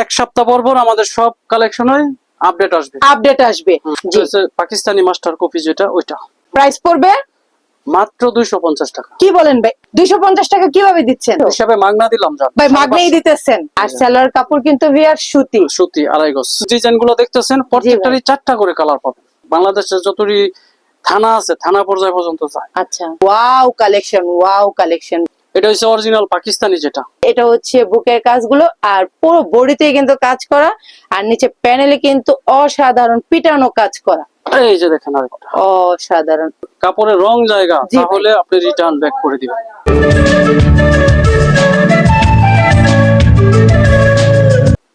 এক সপ্তাহ পর পর আমাদের সব কালেকশনে আপডেট আসবে। আপডেট আসবে। পাকিস্তানি মাস্টার কপি যেটা ওইটা। প্রাইস পড়বে? মাত্র দুইশো পঞ্চাশ টাকা। কি বলেন ভাই? দুইশো পঞ্চাশ টাকা কীভাবে দিচ্ছেন? হিসাবে মাগনা দিলাম ভাই মাগনাই দিতেছেন। আর সেলার কাপড় কিন্তু ভিয়ার সুতি। সুতি আড়াই গজ। ডিজাইনগুলো দেখতেছেন প্রত্যেকটারই চারটা করে কালার পাবেন। বাংলাদেশের যতটি থানা আছে থানা পর্যায় পর্যন্ত যায়। আচ্ছা। ওয়াও কালেকশন ওয়াও কালেকশন এটা হচ্ছে অরিজিনাল পাকিস্তানি যেটা। এটা হচ্ছে বুকের কাজগুলো আর পুরো বডিতে কিন্তু কাজ করা আর নিচে প্যানেলে কিন্তু অসাধারণ পিটানো কাজ করা। এই যে দেখেন আরেকটা। অসাধারণ। কাপড়ের রং জায়গা। তাহলে আপনি রিটার্ন ব্যাক করে দিবেন।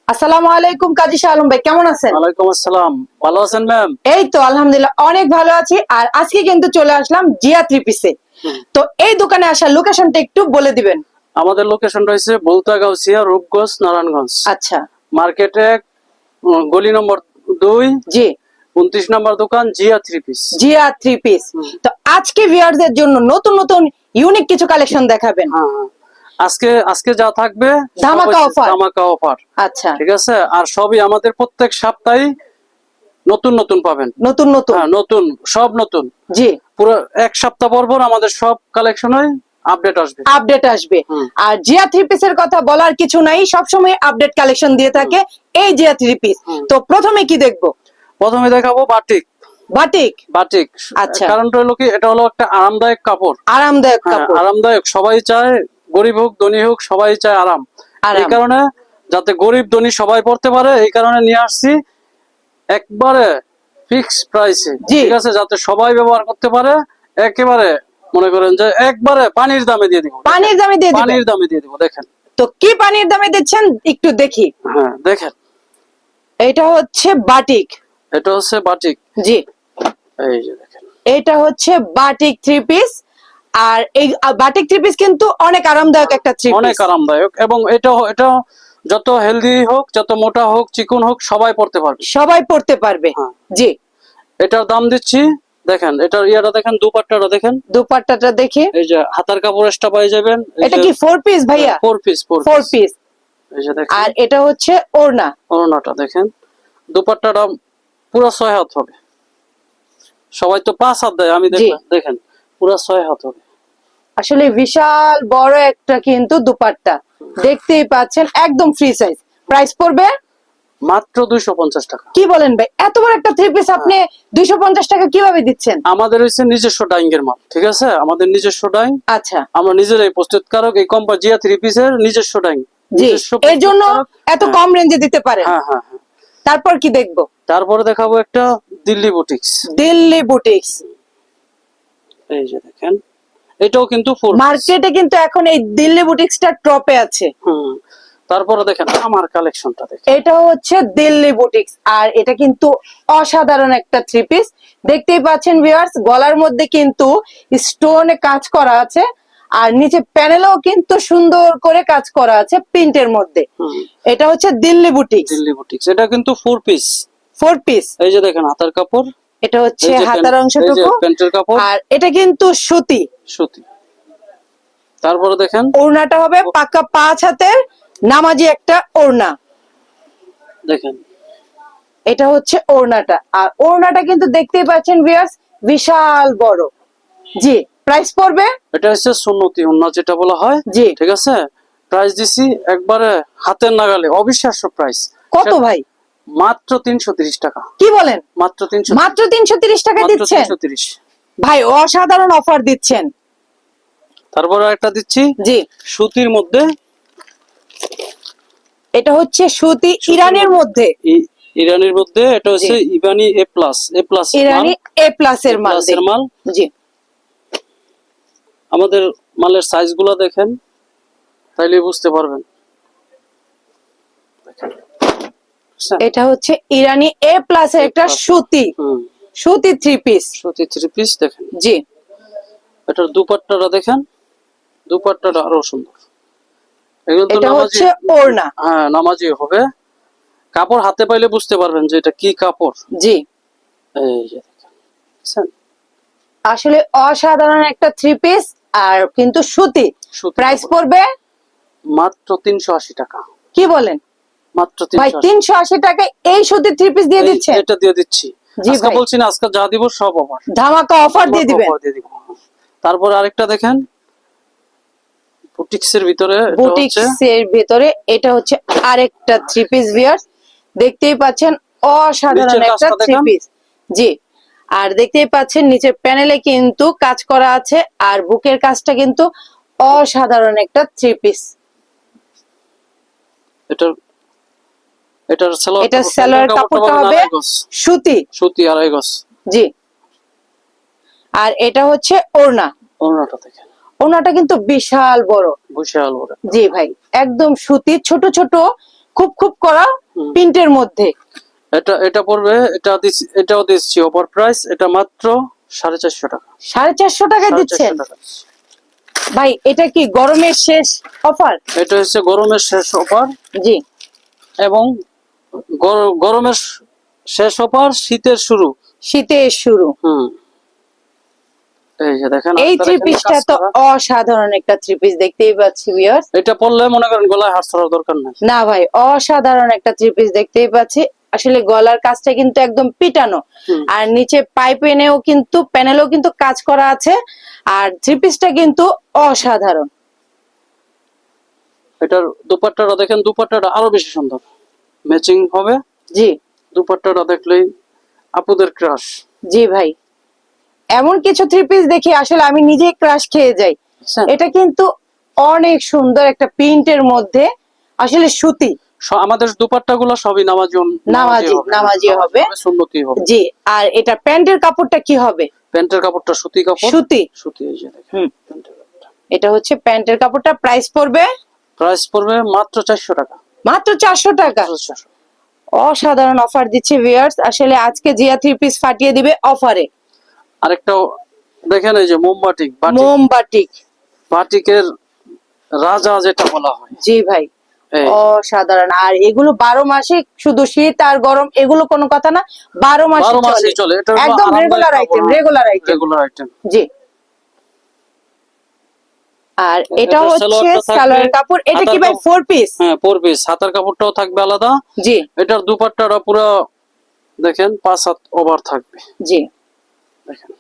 আসসালামু আলাইকুম কাজী শাহ আলম ভাই কেমন আছেন? ওয়ালাইকুম আসসালাম। ভালো আছেন ম্যাম? এই তো আলহামদুলিল্লাহ অনেক ভালো আছি। আর আজকে কিন্তু চলে আসলাম জিয়া থ্রি পিসে তো এই দোকানে আসার লোকেশনটা একটু বলে দিবেন। আমাদের লোকেশন রয়েছে রূপগঞ্জ নারায়ণগঞ্জ। আচ্ছা। মার্কেটে গলি নম্বর দুই জি। উনত্রিশ নম্বর দোকান Zia three piece Zia three piece তো আজকে ভিউয়ারদের জন্য নতুন নতুন ইউনিক কিছু কালেকশন দেখাবেন। হ্যাঁ হ্যাঁ। আজকে আজকে যা থাকবে ধামাকা offer। ধামাকা অফার আচ্ছা। ঠিক আছে? আর সবই আমাদের প্রত্যেক সপ্তাহে নতুন নতুন পাবেন। নতুন নতুন। হ্যাঁ নতুন সব নতুন। জি। পুরো এক সপ্তাহ পর পর আমাদের সব কালেকশনে আপডেট আসবে। আপডেট আসবে। আর জিয়া থ্রি পিসের কথা বলার কিছু নাই সবসময় আপডেট কালেকশন দিয়ে থাকে। এই জিয়া থ্রি পিস তো প্রথমে কি দেখব? প্রথমে দেখাবো বাটিক বাটিক বাটিক আচ্ছা। কারণটা হলো কি এটা হলো একটা আরামদায়ক কাপড়। আরামদায়ক হ্যাঁ, কাপড়। আরামদায়ক। সবাই চায় গরিব হোক ধনী হোক সবাই চায় আরাম। এই কারণে যাতে গরিব ধনী সবাই পড়তে পারে এই কারণে নিয়ে আসছি একবারে ফিক্স প্রাইসে ঠিক আছে? যাতে সবাই ব্যবহার করতে পারে একেবারে মনে করেন যে একবারে পানির দামে দিয়ে দিব। পানির দামে দিয়ে দিবেন পানির দামে দিয়ে দিব দেখেন। তো কি পানির দামে দিচ্ছেন? একটু দেখি। হ্যাঁ দেখেন। এটা হচ্ছে বাটিক। এটা হচ্ছে বাটিক। জি। এই যে দেখেন। এটা হচ্ছে বাটিক থ্রি পিস আর এই বাটিক থ্রি পিস কিন্তু অনেক আরামদায়ক একটা থ্রি অনেক আরামদায়ক এবং এটা এটা যত হেলদি হোক যত মোটা হোক চিকন হোক সবাই পড়তে পারবে। সবাই পড়তে পারবে। হ্যাঁ। জি। এটার দাম দিচ্ছি দেখেন এটার ইয়াটা দেখেন দুপাট্টাটা দেখেন। দুপাট্টাটা দেখি। এই যে হাতার কাপড় এক্সট্রা পাই যাবেন এটা কি ফোর পিস ভাইয়া? ফোর পিস ফোর পিস এই যে দেখেন। আর এটা হচ্ছে ওড়না। ওড়নাটা দেখেন দুপাট্টাটা পুরো ছয় হাত হবে। সবাই তো পাঁচ হাত দেয় আমি দেখেন পুরো ছয় হাত হবে। আসলে বিশাল বড় একটা কিন্তু দুপাট্টা। দেখতেই পাচ্ছেন একদম ফ্রি সাইজ প্রাইস পড়বে? মাত্র দুইশো পঞ্চাশ টাকা। কি বলেন ভাই? এত বড় একটা থ্রি পিস আপনি দুইশো পঞ্চাশ টাকা কীভাবে দিচ্ছেন? আমাদের হচ্ছে নিজস্ব ডাইং এর মাল ঠিক আছে? আমাদের নিজস্ব ডাইং আচ্ছা। আমরা নিজেরাই প্রস্তুতকারক এই কোম্পানি জিয়া থ্রি পিসের নিজস্ব ডাইং জি এর জন্য এত কম রেঞ্জে দিতে পারেন। হ্যাঁ হ্যাঁ হ্যাঁ। তারপর কি দেখব? তারপরে দেখাবো একটা দিল্লি বুটিক্স দিল্লি বুটিক্স এই যে দেখেন। এটাও কিন্তু মার্কেটে কিন্তু এখন এই দিল্লি বুটিক্সটা টপে আছে। হুম তারপরে দেখেন আমার কালেকশনটা দেখেন। এটা হচ্ছে দিল্লি বুটিক্স আর এটা কিন্তু অসাধারণ একটা থ্রি পিস দেখতেই পাচ্ছেন ভিউয়ার্স গলার মধ্যে কিন্তু স্টোনে কাজ করা আছে আর নিচে প্যানেলও কিন্তু সুন্দর করে কাজ করা আছে প্রিন্টের মধ্যে। এটা হচ্ছে দিল্লি বুটিক্স। দিল্লি বুটিক্স এটা কিন্তু ফোর পিস ফোর পিস এই যে দেখেন হাতার কাপড়। এটা হচ্ছে হাতার অংশটুকু। প্যান্টের কাপড়। আর এটা কিন্তু সুতি। সুতি তারপরে দেখেন। ওড়নাটা হবে পাকা পাঁচ হাতের নামাজি একটা ওড়না। দেখেন। এটা হচ্ছে ওড়নাটা। আর ওড়নাটা কিন্তু দেখতেই পাচ্ছেন ভিউয়ার্স বিশাল বড়। জি প্রাইস পড়বে? এটা হচ্ছে সুন্নতি উন্না যেটা বলা হয়। জি। ঠিক আছে? প্রাইস দিছি একবারে হাতের নাগালে অবিশ্বাস্য প্রাইস কত ভাই? মাত্র তিনশো তিরিশ টাকা। কি বলেন? মাত্র তিনশো মাত্র তিনশো তিরিশ টাকা মাত্র দিচ্ছেন? তিনশো তিরিশ। ভাই অসাধারণ অফার দিচ্ছেন। তারপরে একটা দিচ্ছি। জি। সুতির মধ্যে। এটা হচ্ছে সুতি ইরানের মধ্যে। ইরানের মধ্যে এটা হচ্ছে ইবানি এ প্লাস এ প্লাস ইরানি এ প্লাস এর মাল প্লাসের মাল। জি। আমাদের মালের সাইজগুলা দেখেন তাইলে বুঝতে পারবেন। এটা হচ্ছে ইরানি এ প্লাস এর একটা সুতি। সুতি থ্রি পিস সুতি থ্রি পিস দেখেন। জি। এটার দুপাট্টাটা দেখেন। দুপাট্টাটা আরও সুন্দর। এগুলো তো নামাজি ওড়না। হ্যাঁ নামাজি হবে। কাপড় হাতে পাইলে বুঝতে পারবেন যে এটা কি কাপড়। জি। এই যে আসলে অসাধারণ একটা থ্রি পিস আর কিন্তু সুতি। সুতি প্রাইস। পড়বে? মাত্র তিনশো আশি টাকা। কি বলেন? মাত্র ভাই তিনশো তিনশো আশি টাকায় এই সুতির থ্রি পিস দিয়ে দিচ্ছে? এটা দিয়ে দিচ্ছি। আজকে বলছি না আজকে যা দিব সব অফার ধামাকা অফার দিয়ে দিবেন। দিয়ে দিব। তারপরে আরেকটা দেখেন। ভিতরে এটা বুটিক্স হচ্ছে এর ভিতরে এটা হচ্ছে আরেকটা থ্রি পিস বিয়ার দেখতেই পাচ্ছেন অসাধারণ নিচের একটা থ্রি পিস জি। আর দেখতেই পাচ্ছেন নিচের প্যানেলে কিন্তু কাজ করা আছে আর বুকের কাজটা কিন্তু অসাধারণ একটা থ্রি পিস এটার এটার সালোয়ার এটা সালোয়ার কাপড়টা হবে। সুতি। সুতি আড়াই গজ। জি। আর এটা হচ্ছে ওড়না। ওনাটা দেখেন। ওড়নাটা কিন্তু বিশাল বড়। বিশাল বড়। জি ভাই একদম সুতি ছোট ছোট খুব খুব করা প্রিন্টের মধ্যে। এটা এটা পড়বে এটা এটাও দিচ্ছি অফার প্রাইস এটা মাত্র সাড়ে চারশো টাকা। সাড়ে চারশো টাকা দিচ্ছেন ভাই এটা কি গরমের শেষ অফার? এটা হচ্ছে গরমের শেষ অফার। জি। এবং গর- গরমের শেষ অফার শীতের শুরু। শীতের শুরু। হুম। এই যে দেখেন এই আপনারা থ্রি পিসটা কাজ তো করা। অসাধারণ একটা থ্রি পিস দেখতেই পাচ্ছি ভিউয়ার্স এটা পড়লে মনে করেন গলায় হাত ছাড়ার দরকার নেই। না ভাই অসাধারণ একটা থ্রি পিস দেখতেই পাচ্ছি। আসলে গলার কাজটা কিন্তু একদম পিটানো। আর নিচে পাইপেনেও কিন্তু প্যানেলেও কিন্তু কাজ করা আছে। আর থ্রি পিসটা কিন্তু অসাধারণ। এটার দুপাট্টাটা দেখেন দুপাট্টাটা আরও বেশি সুন্দর। ম্যাচিং হবে। জি। দুপাট্টাটা দেখলেই আপুদের ক্রাশ জি ভাই। এমন কিছু থ্রি পিস দেখি আসলে আমি নিজেই ক্রাশ খেয়ে যাই। এটা কিন্তু অনেক সুন্দর একটা প্রিন্টের মধ্যে আসলে সুতি। আমাদের দুপাট্টা গুলো সবই নামাজি নামাজি, নামাজি হবে। সুন্নতি হবে। জি আর এটা প্যান্টের কাপড়টা কি হবে? প্যান্টের কাপড়টা সুতি কাপড়? সুতি। সুতি এই যে দেখেন এটা হচ্ছে প্যান্টের কাপড়টা প্রাইস পড়বে? প্রাইস পড়বে মাত্র চারশো টাকা। মাত্র চারশো টাকা? অসাধারণ অফার দিচ্ছে ভিউয়ার্স আসলে আজকে জিয়া থ্রি পিস ফাটিয়ে দিবে অফারে আরেকটা দেখেন এই যে মোমবাটিক মোমবাটিক বাটিকের রাজা যেটা বলা হয়। জি ভাই অসাধারণ। আর এগুলো বারো মাসে শুধু শীত আর গরম এগুলো কোনো কথা না বারো মাসে চলে। এটা একদম regular item regular item regular item জি। আর এটা হচ্ছে সালোয়ার কাপড়। এটা কি ভাই ফোর পিস হ্যাঁ ফোর পিস হাতার কাপড়টাও থাকবে আলাদা। জি। এটার দুপাট্টাটা পুরো দেখেন পাঁচ সাত ওভার থাকবে। জি। দেখেন।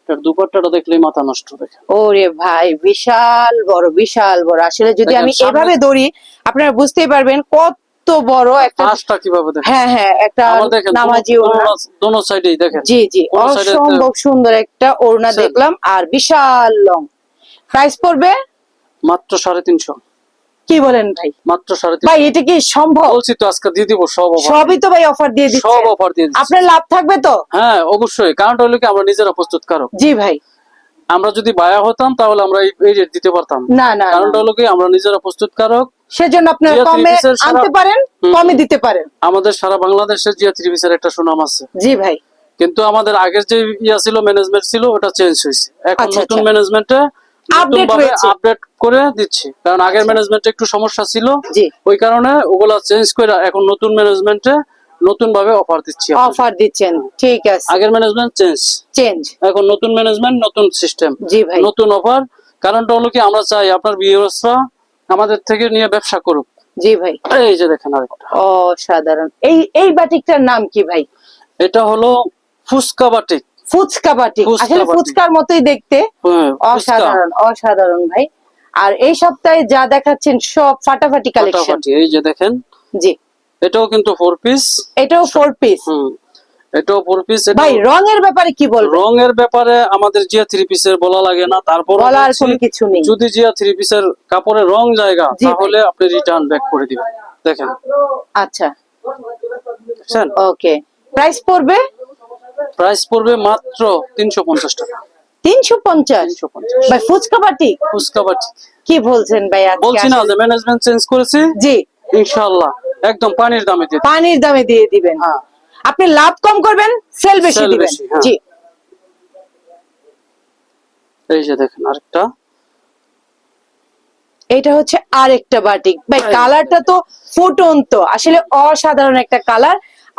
এটার দুপাট্টাটা দেখলেই মাথা নষ্ট দেখেন। ওরে ভাই বিশাল বড় বিশাল বড়। আসলে যদি আমি এভাবে দৌড়ি আপনারা বুঝতেই পারবেন কত বড় একটা কীভাবে দেখেন? হ্যাঁ হ্যাঁ একটা নামাজি ওড়না। দোনো সাইডেই দেখেন। জি জি অসম্ভব সুন্দর একটা ওড়না দেখলাম আর বিশাল লং। প্রাইস পড়বে? মাত্র সাড়ে তিনশো। কি বলেন? ভাই মাত্র সাড়ে ভাই এটা কি সম্ভব? বলছি তো আজকে দিয়ে দিব সব সবই তো ভাই অফার দিয়ে দিচ্ছে। সব অফার দিয়ে দিচ্ছি। আপনার লাভ থাকবে তো? হ্যাঁ অবশ্যই। কারণটা হলো কি আমরা নিজেরা প্রস্তুত কারও জি ভাই। আমরা যদি বায়া হতাম তাহলে আমরা এই- রেট দিতে পারতাম। না না। কারণটা হলো কি আমরা নিজেরা প্রস্তুত কারক। সেজন্য আপনারা কমে আনতে পারেন কমে দিতে পারেন। আমাদের সারা বাংলাদেশের জিয়া থ্রি পিসের একটা সুনাম আছে। জি ভাই। কিন্তু আমাদের আগের যে ইয়া ছিল ম্যানেজমেন্ট ছিল ওটা চেঞ্জ হয়েছে। এখন আচ্ছা, নতুন আচ্ছা। ম্যানেজমেন্টে Update হয়েছে। আপডেট করে দিচ্ছি। কারণ আগের ম্যানেজমেন্টে একটু সমস্যা ছিল। জি। ওই কারণে ওগুলা চেঞ্জ করে এখন নতুন ম্যানেজমেন্টে নতুন ভাবে অফার দিচ্ছি। অফার দিচ্ছেন। ঠিক আছে। আগের ম্যানেজমেন্ট চেঞ্জ চেঞ্জ এখন নতুন ম্যানেজমেন্ট নতুন সিস্টেম জি ভাই। নতুন অফার কারণটা হলো কি আমরা চাই আপনার বিএসরা আমাদের থেকে নিয়ে ব্যবসা করুক। জি ভাই। এই যে দেখেন আরেকটা। অসাধারণ। এই এই বাটিকটার নাম কি ভাই? এটা হলো ফুচকা বাটিক। ফুচকা ফুচকা আসলে ফুচকার মতোই দেখতে। হ্যাঁ, অসাধারণ অসাধারণ ভাই। আর এই সপ্তাহে যা দেখাচ্ছেন সব ফাটাফাটি কালেকশন এই যে দেখেন। জি। এটাও কিন্তু ফোর পিস এটাও ফোর পিস এটাও ফোর পিস ভাই রঙের ব্যাপারে কি বলব রঙের ব্যাপারে আমাদের জিয়া থ্রি পিসের বলা লাগে না তারপর বলার কোনো কিছু নেই। যদি জিয়া থ্রি পিসের কাপড়ের রং জায়গা তাহলে আপনি রিটার্ন ব্যাক করে দিবেন। দেখেন। আচ্ছা। ওকে। প্রাইস পড়বে? প্রাইস পড়বে মাত্র তিনশো পঞ্চাশ টাকা। তিনশো পঞ্চাশ? তিনশো পঞ্চাশ। ভাই ফুচকা বাটি? ফুচকা বাটি। কি বলছেন ভাই আজকে? বলছি না যে ম্যানেজমেন্ট চেঞ্জ করেছি? জি। ইনশাআল্লাহ একদম পানির দামে দিয়ে পানির দামে দিয়ে দিবেন। হ্যাঁ। আপনি লাভ কম করবেন সেল বেশি দিবেন। হ্যাঁ। জি। এই যে দেখেন আরেকটা। এটা হচ্ছে আরেকটা বাটিক ভাই। কালারটা তো ফুটন্ত। আসলে অসাধারণ একটা কালার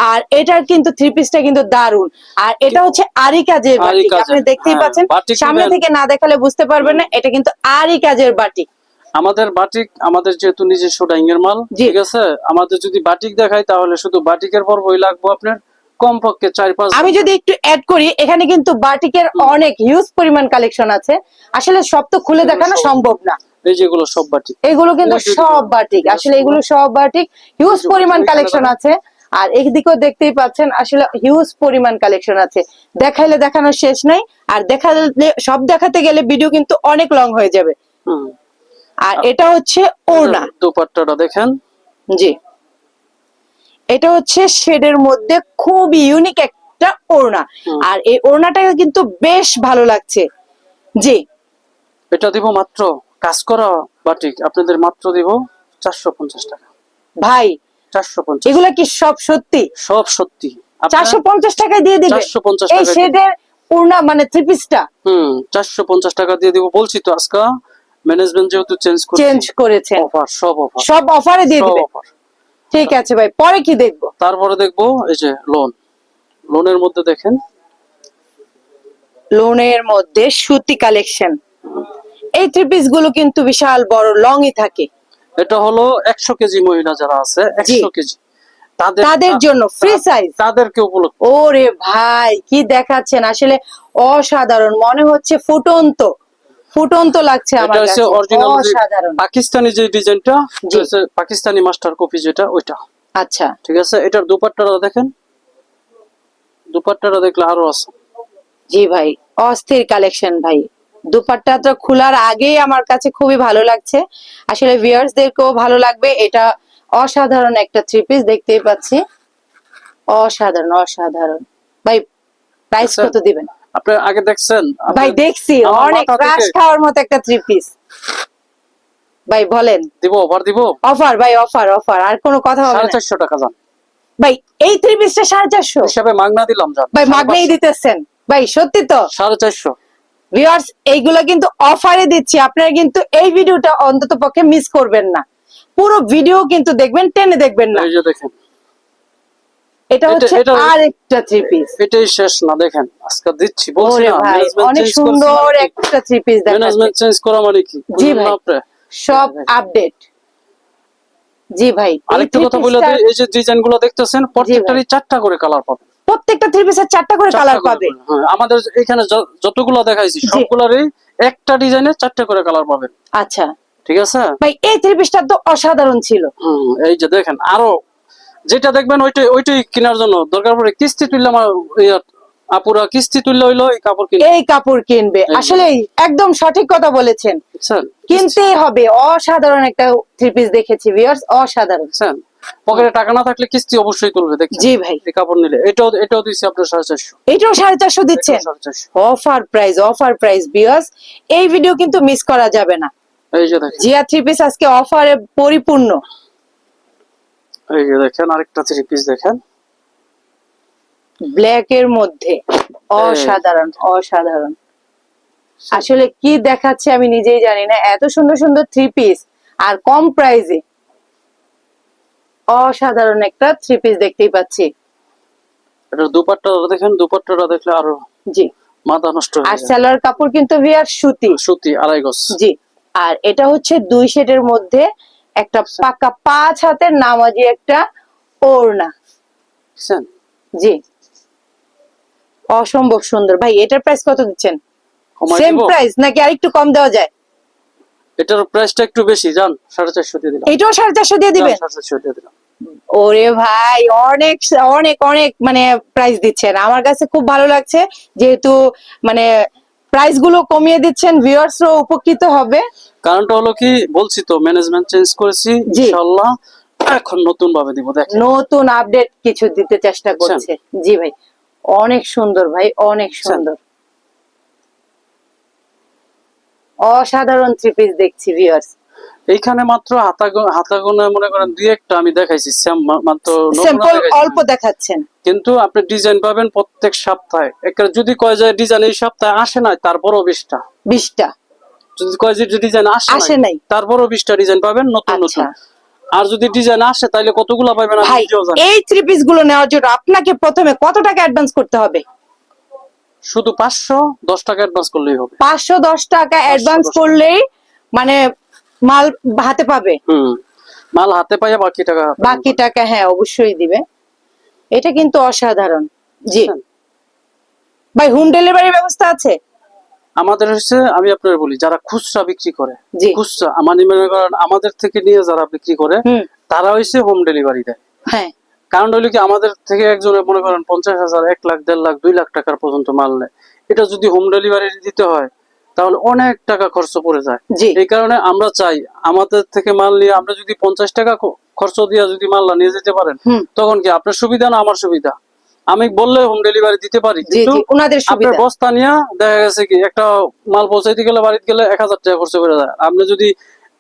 আর এটার কিন্তু থ্রি পিসটা কিন্তু দারুণ আর এটা হচ্ছে আরি কাজের বাটিক আপনি দেখতেই হ্যাঁ, পাচ্ছেন। সামনে থেকে না দেখালে বুঝতে পারবেন না এটা কিন্তু আরি কাজের বাটিক। আমাদের বাটিক আমাদের যেহেতু নিজস্ব ডাইং এর মাল ঠিক আছে? আমাদের যদি বাটিক দেখাই তাহলে শুধু বাটিকের পর্বই লাগবে আপনার। কমপক্ষে চার পাঁচ আমি যদি একটু অ্যাড করি এখানে কিন্তু বাটিকের অনেক হিউজ পরিমাণ কালেকশন আছে। আসলে সব তো খুলে দেখানো সম্ভব না। এই যেগুলো সব বাটিক। এগুলো কিন্তু সব বাটিক। আসলে এগুলো সব বাটিক। হিউজ পরিমাণ কালেকশন আছে। আর একদিকেও দেখতেই পাচ্ছেন আসলে হিউজ পরিমাণ কালেকশন আছে। দেখাইলে দেখানোর শেষ নাই আর দেখালে সব দেখাতে গেলে ভিডিও কিন্তু অনেক লং হয়ে যাবে। আর এটা হচ্ছে ওড়না। দুপাট্টাটা দেখেন। জি। এটা হচ্ছে শেডের মধ্যে খুব ইউনিক একটা ওড়না। আর এই ওড়নাটা কিন্তু বেশ ভালো লাগছে। জি। এটা দিব মাত্র কাজ করা বাটিক আপনাদের মাত্র দিব চারশো পঞ্চাশ টাকা। ভাই চারশো পঞ্চাশ। এগুলা কি সব সত্যি? সব সত্যি। চারশো পঞ্চাশ টাকায় দিয়ে দিবে? চারশো পঞ্চাশ এই শেডের ওড়না মানে থ্রি পিসটা হুম চারশো পঞ্চাশ টাকা দিয়ে দিব। বলছি তো আজকে ম্যানেজমেন্ট যেহেতু চেঞ্জ চেঞ্জ করেছেন অফার সব অফার সব অফারে দিয়ে দিবে? ঠিক আছে ভাই পরে কি দেখব? তারপরে দেখব এই যে লোন লোনের মধ্যে দেখেন। লোনের মধ্যে সুতি কালেকশন এই থ্রি পিসগুলো কিন্তু বিশাল বড় লংই থাকে। এটা হলো একশো কেজি মহিলা যারা আছে একশো কেজি। তাদের জন্য ফ্রি সাইজ তাদেরকে উপলক্ষ ওরে ভাই কি দেখাচ্ছেন? আসলে অসাধারণ মনে হচ্ছে ফুটন্ত। ফুটন্ত লাগছে আমার কাছে। অরিজিনাল পাকিস্তানি যে ডিজাইনটা। পাকিস্তানি মাস্টার কপি যেটা ওইটা। আচ্ছা। ঠিক আছে? এটার দুপাট্টাটা দেখেন। দুপাট্টাটা দেখলে আরও আছে। জি ভাই অস্থির কালেকশন ভাই। দুপাট্টাটা খোলার আগেই আমার কাছে খুবই ভালো লাগছে। আসলে ভিউয়ার্সদেরকেও ভালো লাগবে। এটা অসাধারণ একটা থ্রি পিস দেখতেই পাচ্ছি। অসাধারণ অসাধারণ। ভাই প্রাইস আচ্ছা। কত দিবেন? আপনি আগে দেখছেন? ভাই দেখছি। অনেক ক্রাশ খাওয়ার মতো একটা থ্রি পিস ভাই বলেন। দিব অফার দিব? অফার ভাই অফার অফার আর কোনো কথা হবে না। চারশো টাকা যান ভাই এই থ্রি পিসটা সাড়ে চারশো। হিসাবে মাগনা দিলাম যান ভাই মাগনেই দিতেছেন। ভাই সত্যি তো। সাড়ে চারশো। ভিউয়ার্স এইগুলো কিন্তু অফারে দিচ্ছি। আপনারা কিন্তু এই ভিডিওটা অন্তত পক্ষে মিস করবেন না। পুরো ভিডিও কিন্তু দেখবেন টেনে দেখবেন না। এই যে দেখেন। এটা হচ্ছে আরেকটা থ্রি পিস এটাই শেষ না দেখেন। আজকে দিচ্ছি বলছি না অনেক সুন্দর একটা থ্রি পিস দেখাচ্ছে। ম্যানেজমেন্ট চেঞ্জ করা মানে কি? জি ভাই। সব আপডেট জি ভাই আরেকটা কথা বলে এই যে দেখতেছেন প্রত্যেকটারই চারটা করে কালার পাবেন। প্রত্যেকটা থ্রি পিসের চারটা করে কালার পাবে। হ্যাঁ, আমাদের এখানে যতগুলো দেখাইছি। সবগুলারই একটা ডিজাইনে চারটা করে কালার পাবেন আচ্ছা। ঠিক আছে? ভাই এই থ্রি পিসটা তো অসাধারণ ছিল। হুম, এই যে দেখেন আরও যেটা দেখবেন ওইটাই ওইটাই কেনার জন্য দরকার পড়ে কিস্তি তুললে আমার আপুরা কিস্তি তুললে হইল এই কাপড় কিনে এই কাপড় কিনবে। আসলে একদম সঠিক কথা বলেছেন। কিনতেই হবে। অসাধারণ একটা থ্রি পিস দেখেছি ভিউয়ার্স অসাধারণ। বুঝছেন পকেটে টাকা না থাকলে কিস্তি অবশ্যই তুলবে জি ভাই। কাপড় নিলে এটাও এটাও দিচ্ছি আপনার সাড়ে চারশো। এটাও সাড়ে চারশো চারশো। Offer price offer price viewers এই ভিডিও কিন্তু মিস করা যাবে না। এই যে দেখেন। জিয়া থ্রি পিস আজকে অফারে পরিপূর্ণ। এই যে দেখেন আরেকটা থ্রি পিস দেখেন। ব্ল্যাক এর মধ্যে। অসাধারণ অসাধারণ। আসলে কি দেখাচ্ছে আমি নিজেই জানি না। এত সুন্দর সুন্দর থ্রি পিস আর কম প্রাইসে অসাধারণ একটা থ্রি পিস দেখতেই পাচ্ছি। এটা দুপাট্টাটা দেখেন দুপাট্টাটা দেখলে আরও জি। মাথা নষ্ট আর সালোয়ার কাপড় কিন্তু ভিয়ার সুতি। সুতি আড়াই গজ। জি। আর এটা হচ্ছে দুই মধ্যে একটা পাকা পাঁচ হাতের নামাজি একটা ওড়না। জি। অসম্ভব সুন্দর। ভাই এটার প্রাইস কত দিচ্ছেন? সেম প্রাইস নাকি আরেকটু কম দেওয়া যায়? এটার প্রাইসটা একটু বেশি জান সাড়ে চারশো দিয়ে দিলাম। এটাও সাড়ে চারশো দিয়ে দিবেন? সাড়ে চারশো দিয়ে দিলাম। ওরে ভাই অনেক অনেক অনেক মানে প্রাইস দিচ্ছেন। আমার কাছে খুব ভালো লাগছে যেহেতু মানে প্রাইসগুলো কমিয়ে দিচ্ছেন ভিউয়ার্সও উপকৃত হবে। কারণটা হলো কি বলছি তো ম্যানেজমেন্ট চেঞ্জ করেছি। ইনশাআল্লাহ এখন নতুন ভাবে দিব দেখেন। নতুন আপডেট কিছু দিতে চেষ্টা করছে। জি ভাই অনেক সুন্দর ভাই অনেক সুন্দর। অসাধারণ থ্রি পিস দেখছি ভিউয়ার্স এইখানে মাত্র হাতা হাতা গোনা মনে করেন দুই একটা আমি দেখাইছি মাত্র। অল্প দেখাচ্ছেন। কিন্তু আপনি ডিজাইন পাবেন প্রত্যেক সপ্তাহে। যদি কয় যায় ডিজাইন এই সপ্তাহে আসে নাই তারপরও বিশটা। বিশটা। যদি কয় যে ডিজাইন আসে নাই। তারপরও বিশটা ডিজাইন পাবেন নতুন আচ্ছা। নতুন। আর যদি ডিজাইন আসে তাহলে কতগুলো পাবেন এই থ্রি পিসগুলো নেওয়ার জন্য আপনাকে প্রথমে কত টাকা অ্যাডভান্স করতে হবে? শুধু পাঁচশো দশ টাকা অ্যাডভান্স করলেই হবে। পাঁচশো দশ টাকা অ্যাডভান্স করলেই মানে মাল হাতে পাবে? হুম মাল হাতে পাইয়া বাকি টাকা বাকি টাকা হ্যাঁ অবশ্যই দিবে। এটা কিন্তু অসাধারণ। জি। ভাই হোম ডেলিভারি ব্যবস্থা আছে? আমাদের হচ্ছে আমি আপনার বলি যারা খুচরা বিক্রি করে খুচরা মানে মনে করেন আমাদের থেকে নিয়ে যারা বিক্রি করে তারা হইছে হোম ডেলিভারি দেয়। হ্যাঁ। কারণ হইল কি আমাদের থেকে একজনে মনে করেন পঞ্চাশ হাজার এক লাখ দেড় লাখ দুই লাখ টাকার পর্যন্ত মাল নেয়। এটা যদি হোম ডেলিভারি দিতে হয় তাহলে অনেক টাকা খরচ পড়ে যায়। এই কারণে আমরা চাই আমাদের থেকে মাল নিয়ে আমরা যদি পঞ্চাশ টাকা খরচ দিয়ে যদি মালটা নিয়ে যেতে পারেন তখন কি আপনার সুবিধা না আমার সুবিধা? আমি বললে হোম ডেলিভারি দিতে পারি কিন্তু আপনার বস্তা নিয়ে দেখা গেছে কি একটা মাল পৌঁছাইতে গেলে বাড়িতে গেলে এক হাজার টাকা খরচ করে যায়। আপনি যদি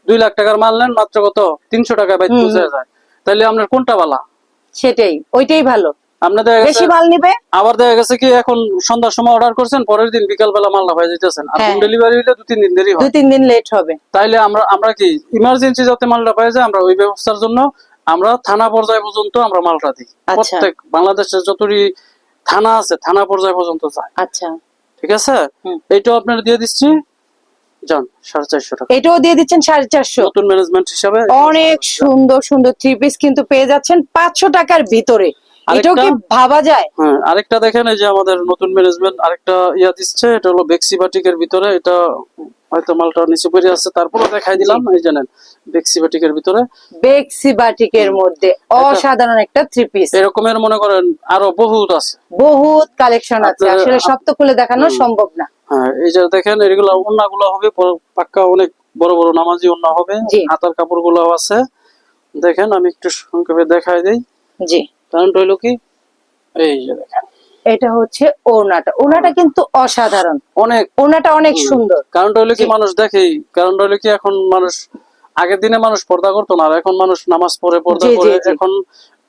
দুই লাখ টাকার মাল নেন মাত্র কত? তিনশো টাকা হুম, পৌঁছে যায়। তাহলে আপনার কোনটা বালা সেটাই ওইটাই ভালো। আপনার দেখা বেশি গেছে মাল নিবে? আবার দেখা গেছে কি এখন সন্ধ্যার সময় অর্ডার করছেন পরের দিন বিকাল বেলা মালটা হয়ে যেতেছেন আর। হোম ডেলিভারি হলে দু তিন দিন দেরি হয়। দুই তিন দিন লেট হবে। তাইলে আমরা আমরা কি ইমার্জেন্সি যাতে মালটা পাই যায় আমরা ওই ব্যবস্থার জন্য আমরা থানা পর্যায় পর্যন্ত আমরা মালটা দিই। আচ্ছা। প্রত্যেক বাংলাদেশের যতটি থানা আছে থানা পর্যায় পর্যন্ত যায়। আচ্ছা। ঠিক আছে। এইটাও আপনার দিয়ে দিচ্ছি। যান সাড়ে চারশো টাকা। এটাও দিয়ে দিচ্ছেন সাড়ে চারশো। নতুন ম্যানেজমেন্ট হিসাবে। অনেক সুন্দর সুন্দর থ্রি পিস কিন্তু পেয়ে যাচ্ছেন পাঁচশো টাকার ভিতরে। এটাও কি আরেকটা? ভাবা যায়? হ্যাঁ আরেকটা দেখেন এই যে আমাদের নতুন ম্যানেজমেন্ট আরেকটা ইয়া দিচ্ছে এটা হলো বেক্সি বাটিকের ভিতরে এটা হয়তো মালটা নিচে পড়ে আছে তারপরে দেখাই দিলাম এই জানেন বেক্সি বাটিকের ভিতরে। বেক্সি বাটিকের মধ্যে অসাধারণ একটা থ্রি পিস এরকমের মনে করেন আরও বহুত আছে। বহুত কালেকশন আছে। আসলে সব তো খুলে দেখানো সম্ভব না। হ্যাঁ এই যে দেখেন এগুলো ওন্নাগুলো হবে পাক্কা অনেক বড় বড় নামাজি ওন্না হবে হাতার কাপড়গুলো আছে। দেখেন আমি একটু সংক্ষেপে দেখাই দিই। জি। কারণটা হইল কি? এই যে দেখেন। এটা হচ্ছে ওড়নাটা। ওড়নাটা কিন্তু অসাধারণ। অনেক। ওড়নাটা অনেক সুন্দর। কারণটা হইল কি মানুষ দেখেই কারণটা হইল কি এখন মানুষ আগের দিনে মানুষ পর্দা করতো না আর এখন মানুষ নামাজ পড়ে পর্দা করে এখন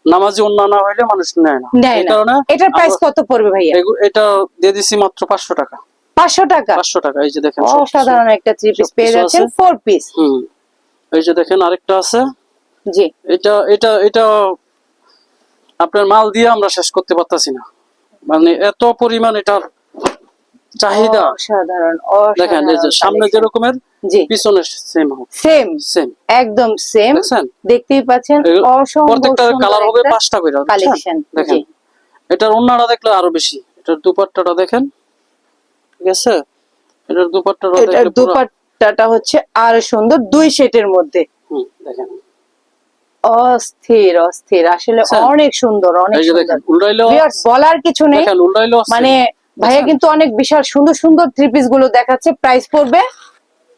নামাজি অন্য না হইলে মানুষ নেয় না। এই কারণে এটার প্রাইস কত পড়বে ভাইয়া? এটা দিয়ে দিছি মাত্র পাঁচশো টাকা। পাঁচশো টাকা? পাঁচশো টাকা। এই যে দেখেন অসাধারণ একটা থ্রি পিস পেয়ে যাচ্ছেন ফোর পিস হুম। এই যে দেখেন আরেকটা আছে। জি। এটা এটা এটা আপনার মাল দিয়ে আমরা শেষ করতে পারতাছি না। মানে এত পরিমাণ এটার চাহিদা। দেখেন এই যে সামনে যেরকমের পিছনে সেম সেম সেম একদম সেম দেখতেই পাচ্ছেন এগুলো- কালার হবে পাঁচটা করে কালেকশন দেখেন এটার অন্যরা দেখলে আরও বেশি এটার দুপাট্টাটা দেখেন ঠিক আছে? এটার দুপাট্টাটা এটার দুপাট্টাটা হচ্ছে আরও সুন্দর দুই সেটের মধ্যে। হুম, দেখেন। অস্থির অস্থির। আসলে অনেক সুন্দর অনেক সুন্দর। Viewers, বলার কিছু নেই। মানে ভাইয়া কিন্তু অনেক বিশাল সুন্দর সুন্দর থ্রি পিসগুলো দেখাচ্ছে। প্রাইস পড়বে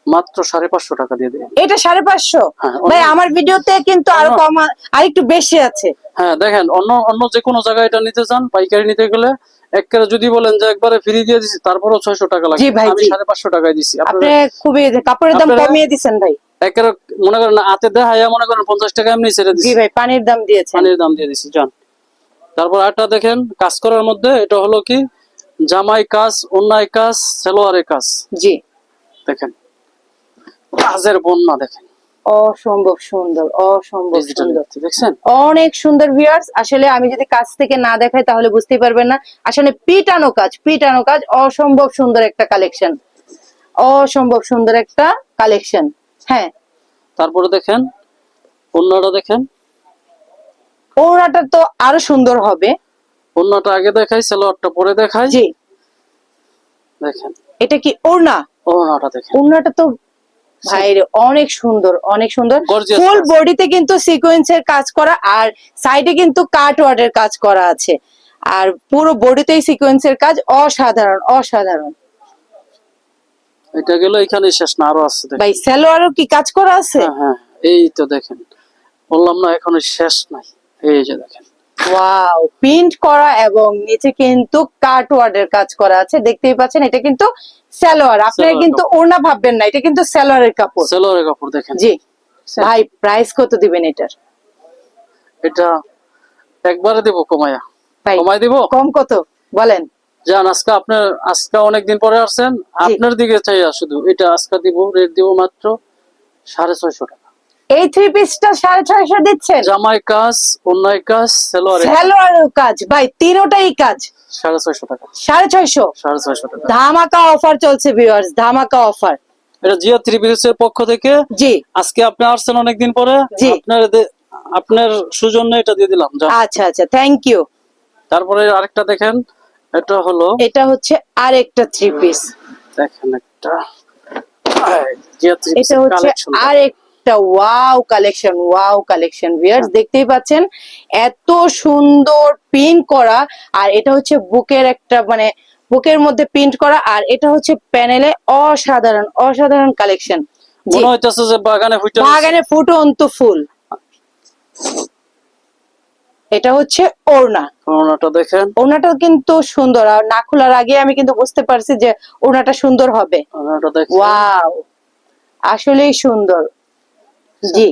মাত্র সাড়ে পাঁচশো টাকা দিয়ে দেবেন এটা সাড়ে পাঁচশো? হ্যাঁ, ভাই আমার ভিডিওতে কিন্তু আরও কম আর একটু বেশি আছে। হ্যাঁ দেখেন অন্য অন্য যে কোনো জায়গায় এটা নিতে চান পাইকারি নিতে গেলে একবারে যদি বলেন যে একবারে ফ্রি দিয়ে দিছি তারপরেও ছয়শো টাকা লাগে। আমি সাড়ে পাঁচশো টাকায় দিছি। আপনি খুবই কাপড়ের দাম কমিয়ে দিচ্ছেন ভাই। একেবারে মনে করেন হাতে দেখাইয়া মনে করেন পঞ্চাশ টাকা এমনি ছেড়ে জি ভাই পানির দাম দিয়েছেন পানির দাম দিয়ে যান তারপর দেখেন কাজ করার মধ্যে এটা হলো কি? জামাই কাজ অন্যায় কাজ সেলোয়ারের কাজ। জি। দেখেন কাজের বন্যা দেখেন। অসম্ভব সুন্দর অসম্ভব সুন্দর। দেখছেন? অনেক সুন্দর ভিউয়ার্স আসলে আমি যদি কাছ থেকে না দেখাই তাহলে বুঝতেই পারবেন না। আসলে পিটানো কাজ পিটানো কাজ অসম্ভব সুন্দর একটা কালেকশন অসম্ভব সুন্দর একটা কালেকশন হ্যাঁ। তারপরে দেখেন অন্যটা দেখেন। ওড়নাটা তো আরও সুন্দর হবে। অন্যটা আগে দেখাই সেলোয়ারটা পরে দেখাই। জি। দেখেন। এটা কি ওড়না? অন্যটা দেখেন। ওড়নাটা তো ভাইরে অনেক সুন্দর অনেক সুন্দর। ফুল বডিতে কিন্তু সিকোয়েন্সের কাজ করা আর সাইডে কিন্তু কাট ওয়ার্ডের কাজ করা আছে। আর পুরো বডিতেই সিকোয়েন্সের কাজ অসাধারণ অসাধারণ। এটা গেল এখানে শেষ না আরও আছে ভাই সালোয়ারও কি কাজ করা আছে? হ্যাঁ হ্যাঁ এই তো দেখেন। বললাম না এখনও শেষ নাই। এই যে দেখেন। ওয়াও প্রিন্ট করা এবং নিচে কিন্তু কাট ওয়ার্ডের কাজ করা আছে। দেখতেই পাচ্ছেন এটা কিন্তু সালোয়ার। আপনারা কিন্তু ওড়না ভাববেন না এটা কিন্তু সালোয়ারের কাপড়। সেলোয়ারের কাপড় দেখেন। জি। ভাই প্রাইস কত দিবেন এটার? এটা একবারে দেবো কমায়া। কমাই দিব? কম কত? বলেন। যান আজকে আপনার আজকে অনেকদিন পরে আসছেন। আপনার দিকে চাই শুধু। এটা আজকে দিব রেট দিব মাত্র সাড়ে ছয়শো টাকা। এই থ্রি পিসটা সাড়ে ছয়শো দিচ্ছেন? জামাই কাজ অন্যায় কাজ সেলোয়ার সালোয়ারের কাজ। ভাই তিনোটাই কাজ। সাড়ে ছয়শো টাকা। সাড়ে ছয়শো? সাড়ে ছয়শো টাকা। ধামাকা অফার চলছে ভিউয়ার্স ধামাকা অফার এটা জিয়া থ্রি এর পক্ষ থেকে। জি। আজকে আপনি আসছেন অনেকদিন পরে। জি। আপনার আপনার সুজন্য এটা দিয়ে দিলাম আচ্ছা আচ্ছা থ্যাংক ইউ তারপরে আরেকটা দেখেন। এটা হলো এটা হচ্ছে আরেকটা থ্রি পিস দেখেন একটা। এটা হচ্ছে কালেকশন আরেকটা wow collection wow collection viewers দেখতেই পাচ্ছেন এত সুন্দর প্রিন্ট করা আর এটা হচ্ছে বুকের একটা মানে বুকের মধ্যে প্রিন্ট করা আর এটা হচ্ছে প্যানেলে অসাধারণ অসাধারণ কালেকশন মনে হইতেছে যে বাগানে ফুটে বাগানে ফুটন্ত ফুল। এটা হচ্ছে ওড়না। ওনাটা দেখেন। ওড়নাটা কিন্তু সুন্দর। আর না খোলার আগে আমি কিন্তু বুঝতে পারছি যে ওড়নাটা সুন্দর হবে। ওয়াও! আসলেই সুন্দর। জি।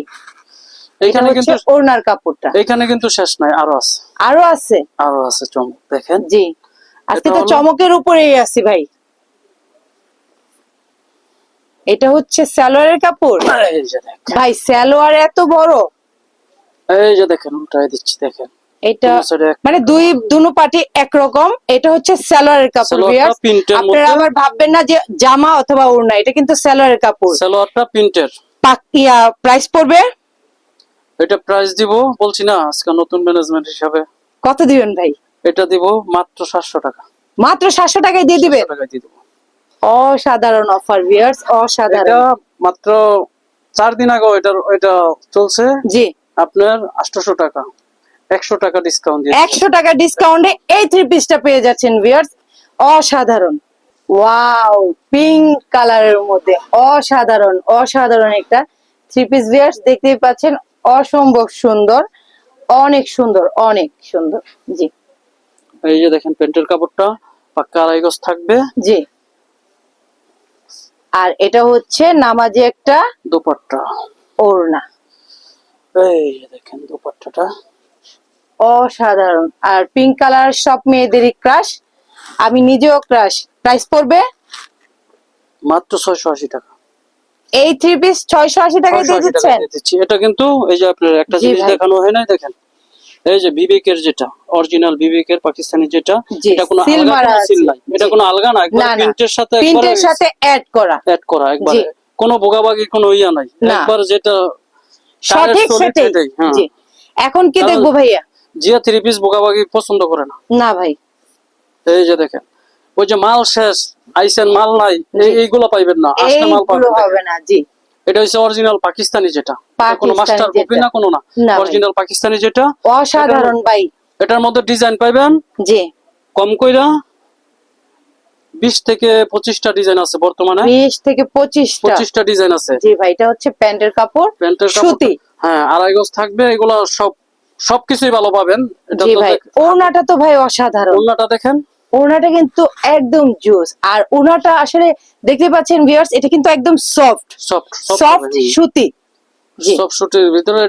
এখানে কিন্তু ওড়নার কাপড়টা। এখানে কিন্তু শেষ নাই আরও আছে। আরও আছে? আরও আছে চমক দেখেন। জি। আজকে এটা তো চমকের উপরেই আছি ভাই। এটা হচ্ছে সালোয়ারের কাপড়? ভাই সালোয়ার এত বড়। এই যে দেখেন উল্টাই দিচ্ছি দেখেন। এটা মানে দুই দুনো পার্টি একরকম এটা হচ্ছে সালোয়ারের কাপড় সালোয়ারটা viewers। প্রিন্টের আপনারা আবার ভাববেন না যে জামা অথবা ওড়না এটা কিন্তু সালোয়ারের কাপড়। সালোয়ারটা প্রিন্টের। পাক- প্রাইস পড়বে? এটা প্রাইস দিব বলছি না আজকে নতুন ম্যানেজমেন্ট হিসাবে। কত দিবেন ভাই? এটা দিব মাত্র সাতশো টাকা। মাত্র সাতশো টাকায় দিয়ে দিবেন? 700 টাকায় দিয়ে দেবো। অসাধারণ অফার ভিউয়ার্স এটা মাত্র চার দিন আগে এটা চলছে। জি। আপনার আটশোশো টাকা। একশো টাকা ডিসকাউন্ট একশো টাকা ডিসকাউন্টে এই থ্রি পিসটা পেয়ে যাচ্ছেন ভিউয়ার্স অসাধারণ। ওয়াও পিঙ্ক কালারের মধ্যে। অসাধারণ অসাধারণ একটা থ্রি পিস ভিউয়ার্স দেখতেই পাচ্ছেন অসম্ভব সুন্দর। অনেক সুন্দর অনেক সুন্দর। জি। এই যে দেখেন প্যান্টের কাপড়টা পাক্কা আড়াই গজ থাকবে। জি। আর এটা হচ্ছে নামাজে একটা দুপাট্টা। ওড়না। এই যে দেখেন দুপাট্টাটা। অসাধারণ। আর পিঙ্ক কালার সব মেয়েদেরই ক্রাশ আমি নিজেও ক্রাশ প্রাইস পড়বে? মাত্র ছয়শো আশি টাকা। এই থ্রি পিস ছয়শো আশি টাকায় দিয়ে দিচ্ছেন? এটা কিন্তু এই যে আপনার একটা জিনিস দেখানো হয় নাই দেখেন। এই যে বিবেকের যেটা অরিজিনাল বিবেকের পাকিস্তানি যেটা এটা কোনো আলগা নাই। এটা কোনো আলগা না একবার না, না। প্রিন্টের সাথে প্রিন্টের সাথে অ্যাড করা। অ্যাড করা একবার। কোনো ভোগাভাগি কোনো ইয়া নাই। একবার যেটা সঠিক সেটাই। হ্যাঁ। জি। এখন কি দেখব ভাইয়া? জিয়া থ্রি পিস পছন্দ করে না। না ভাই। এই যে দেখেন ওই যে মাল শেষ আইসেন মাল নাই এইগুলো পাইবেন না আসলে মাল পাবেন হবে না জি। এটা হচ্ছে অরিজিনাল পাকিস্তানি যেটা। কোনো মাস্টার কপি না কোনো না। অরিজিনাল পাকিস্তানি যেটা। অসাধারণ ভাই। এটার মধ্যে ডিজাইন পাইবেন। জি। কম কইরা বিশ থেকে পঁচিশটা ডিজাইন আছে বর্তমানে। বিশ থেকে পঁচিশটা। পঁচিশটা ডিজাইন আছে। জি ভাই এটা হচ্ছে প্যান্টের কাপড় প্যান্টের সুতি। হ্যাঁ আড়াই গজ থাকবে এগুলো সব সবকিছুই ভালো পাবেন। জি ভাই দেখ- ওড়নাটা তো ভাই অসাধারণ। ওড়নাটা দেখেন। কিন্তু একদম জুস। আর আসলে দেখতে পাচ্ছেন ভিউয়ার্স এটা কিন্তু একদম সফট সফট সফট সুতি। সব শুটের ভিতরে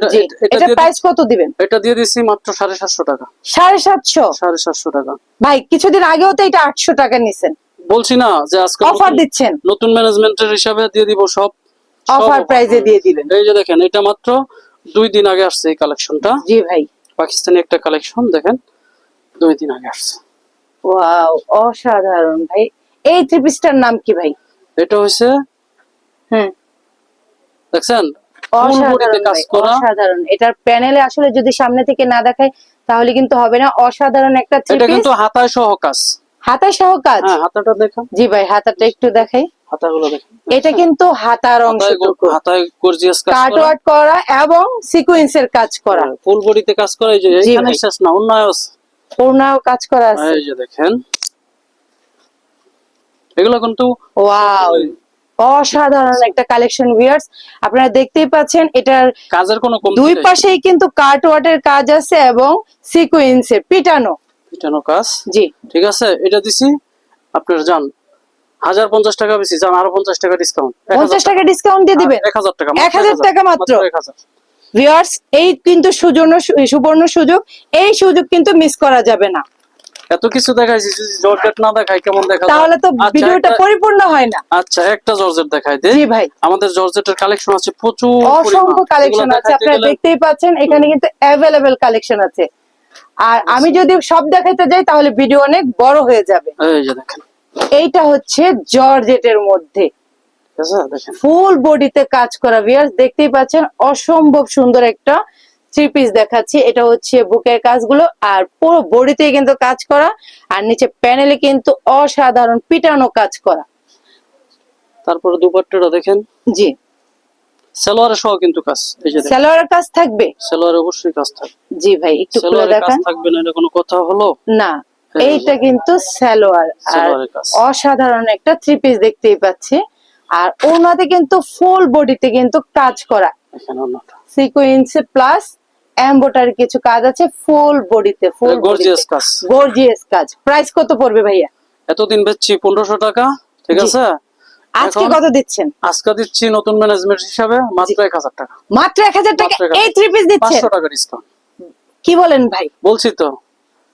এটা প্রাইস কত দিবেন? এটা দিয়ে দিছি মাত্র সাড়ে সাতশো টাকা। সাড়ে সাতশো? সাড়ে সাতশো টাকা। ভাই কিছুদিন আগেও তো এটা আটশো টাকা নিছেন। বলছি না যে আজকে অফার দিচ্ছেন। নতুন ম্যানেজমেন্টের হিসাবে দিয়ে দিব সব। অফার। প্রাইজে দিয়ে দিবেন এই যে দেখেন এটা মাত্র দুই দিন আগে আসছে এই কালেকশনটা জি ভাই। পাকিস্তানি একটা কালেকশন দেখেন দুই দিন আগে আসছে। ওয়াও অসাধারণ ভাই। এই থ্রি পিসটার নাম কি ভাই? এটা হচ্ছে হ্যাঁ দেখছেন? অসাধারণ এটার প্যানেলে আসলে যদি সামনে থেকে না দেখায় তাহলে কিন্তু হবে না। অসাধারণ একটা এটা কিন্তু হাতায় সহ কাজ। হাতা সহ কাজ? হ্যাঁ হাতাটা দেখেন জি ভাই হাতাটা একটু দেখাই। হাতাগুলো এটা কিন্তু হাতার হাতায় হাতায় গর্জিয়াস কাজ করা। কাটওয়ার্ক করা এবং সিকোয়েন্সের কাজ করা। ফুল বডিতে কাজ করা এই যে এখানে শেষ না অন্যায় আছে কাজ করা আছে। এই যে দেখেন। এগুলো কিন্তু ওয়াও অসাধারণ একটা কালেকশন ভিউয়ার্স আপনারা দেখতেই পাচ্ছেন এটার কাজের কোনো দুই। পাশেই কিন্তু কাটওয়ার্টের কাজ আছে এবং সিকোয়েন্সের পিটানো। পিটানো কাজ? জি। ঠিক আছে এটা দিছি আপনার যান হাজার পঞ্চাশ টাকা বেশি যান আরও পঞ্চাশ টাকা ডিসকাউন্ট পঞ্চাশ টাকা ডিসকাউন্ট দিয়ে দিবেন? এক হাজার টাকা এক হাজার টাকা মাত্র? এক হাজার। ভিউয়ার্স এই কিন্তু সুজন্য সুবর্ণ সুযোগ এই সুযোগ কিন্তু মিস করা যাবে না। এত কিছু দেখাইছি যদি জর্জেট না দেখাই কেমন দেখা তাহলে তো আচ্ছা, ভিডিওটা পরিপূর্ণ হয় না। আচ্ছা একটা জর্জেট দেখাই জি ভাই। আমাদের জর্জেটের কালেকশন আছে প্রচুর অসংখ্য কালেকশন আছে আপনারা দেখতেই পাচ্ছেন এখানে কিন্তু অ্যাভেলেবেল কালেকশন আছে। আর আমি যদি সব দেখাইতে যাই তাহলে ভিডিও অনেক বড় হয়ে যাবে। এইটা হচ্ছে জর্জেটের মধ্যে। ফুল বডিতে কাজ করা ভিউয়ার্স দেখতেই পাচ্ছেন অসম্ভব সুন্দর একটা থ্রি পিস দেখাচ্ছি। এটা হচ্ছে বুকের কাজগুলো আর পুরো বডিতে কিন্তু কাজ করা আর নিচে প্যানেলে কিন্তু অসাধারণ পিটানো কাজ করা। তারপরে দুপাট্টাটা দেখেন। জি। সালোয়ারের সহ কিন্তু কাজ এই যে দেখেন। সালোয়ারের কাজ থাকবে? অবশ্যই কাজ থাকবে। জি ভাই একটু খুলে দেখান। থাকবে না এটা কোনো কথা হলো? না এইটা কিন্তু সালোয়ার আর অসাধারণ একটা থ্রি পিস দেখতেই পাচ্ছি। আর ওনাতে কিন্তু ফুল বডিতে কিন্তু কাজ করা। সিকোয়েন্স প্লাস এম্বোটারি কিছু কাজ আছে ফুল বডিতে ফুল গর্জিয়াস কাজ। গর্জিয়াস কাজ। প্রাইস কত পড়বে ভাইয়া? এতদিন বেচছি পনেরোশো টাকা ঠিক আছে? আজকে কত দিচ্ছেন? আজকে দিচ্ছি নতুন ম্যানেজমেন্ট হিসাবে মাত্র এক হাজার টাকা। মাত্র এক হাজার টাকা? মাত্র 1000 এই থ্রি পিস দিচ্ছেন? পাঁচশো টাকা ডিসকাউন্ট কি বলেন ভাই? বলছি তো।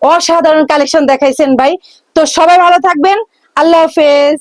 অসাধারণ কালেকশন দেখাইছেন ভাই। তো সবাই ভালো থাকবেন। আল্লাহ হাফেজ।